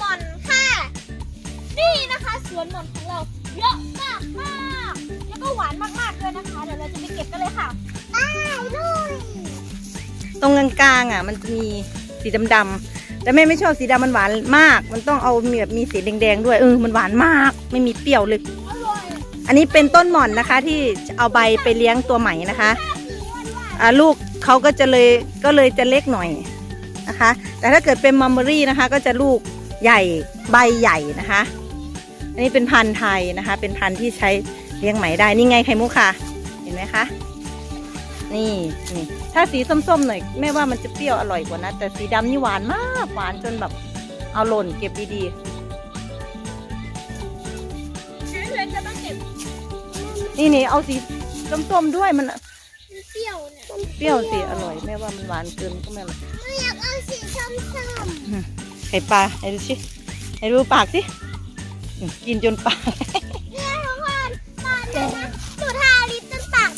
มอนค่ะ นี่นะคะสวนหมอนของเราเยอะมากมากแล้วก็หวานมากๆด้วยนะคะ เดี๋ยวเราจะไปเก็บกันเลยค่ะไปเลยตรงกลางๆอะ มันจะมีสีดำๆแต่แม่ไม่ชอบสีดำมันหวานมาก มันต้องเอามีแบบมีสีแดงๆด้วยเออมันหวานมาก ไม่มีเปรี้ยวเลย อันนี้เป็นต้นหม่อนนะคะ ที่เอาใบไปเลี้ยงตัวใหม่นะคะอ่าลูกเขาก็จะเลยก็เลยจะเล็กหน่อยนะคะ แต่ถ้าเกิดเป็นมัมเบอรี่นะคะ ก็จะลูก ใหญ่ใบใหญ่นะคะ อันนี้เป็นพันธุ์ไทยนะคะ เป็นพันธุ์ที่ใช้เลี้ยงไหมได้ นี่ไงไข่มุกค่ะ เห็นไหมคะ นี่นี่ถ้าสีส้มๆหน่อยแม่ว่ามันจะเปรี้ยวอร่อยกว่านะ แต่สีดำนี่หวานมากหวานจนแบบเอาหล่นเก็บดีเราจะมาเก็บๆนี่นี่เอาสีส้มๆด้วยมันเปรี้ยวเนี่ยเปรี้ยวสิอร่อยแม่ว่ามันหวานเกินก็ไม่อร่อยไม่อยากเอาสีส้ม ไข่ปลาให้ดูสิให้ดูปากสิอืมกินจนปากๆเนี่ยทุกคนตอนนี้นะหนูทาลิปจนปาก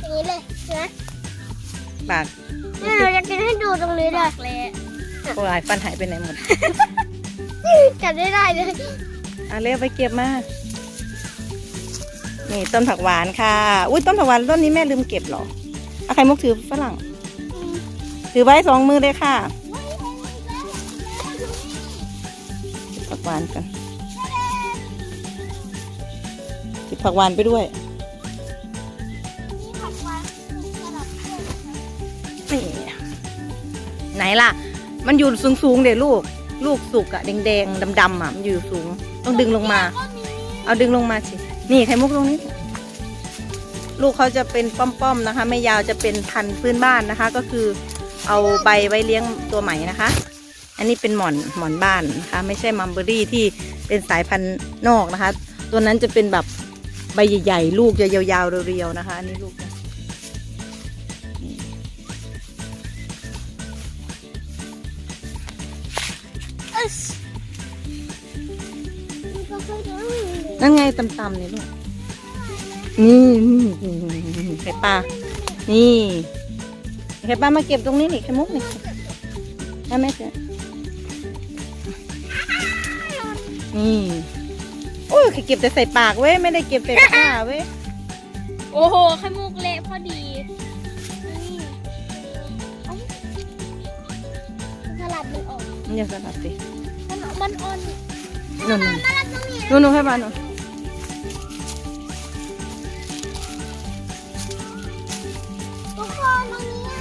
อย่างนี้เลยนะปากเนี่ยหนูจะกินให้ดูตรงนี้เลยเลยโอ้ยฟันหายไปไหนหมดจับได้ได้เลยอะเร็วไปเก็บมานี่ต้นผักหวานค่ะ อุ้ยต้นผักหวานต้นนี้แม่ลืมเก็บเหรอเอาไข่มุกถือฝรั่ง ถือไว้สองมือเลยค่ะ หวานกันเก็บผักหวานไปด้วยนี่ไหนล่ะ มันอยู่สูงสูงๆเดี๋ยวลูก ลูกสุกอะแดงๆดงดำๆอะมันอยู่สูง ต้องดึงลงมา เอาดึงลงมาสิ นี่ไข่มุกตรงนี้ ลูกเขาจะเป็นป้อมๆนะคะ ไม่ยาวจะเป็นพันธุ์พื้นบ้านนะคะ ก็คือเอาใบไว้เลี้ยงตัวใหม่นะคะ อันนี้เป็นหมอนหมอนบ้านนะคะไม่ใช่มัมเบอรี่ที่เป็นสายพันธุ์นอกนะคะ ตัวนั้นจะเป็นแบบใบใหญ่ๆ ลูกจะยาวๆเรียวๆนะคะ อันนี้ลูกนะนั่นไงตำๆนี่ลูก นี่นี่นี่นี่ไข่ปลา นี่ไข่ปลามาเก็บตรงนี้นี่ไข่มุกนี่ ได้ไหมเจ๊นี่โอ้ยเก็บแต่ใส่ปากเว้ย ไม่ได้เก็บใส่ผ้าเว้ย โอ้โหไข่มุกเละพอดีนี่เอ้าสลัดมันออกมันอย่าสลัดสิมันมันอ่อนนู่นมาแล้วตรงนี้นู่นนู่นให้ปลาหนูนทุกคนตรงนี้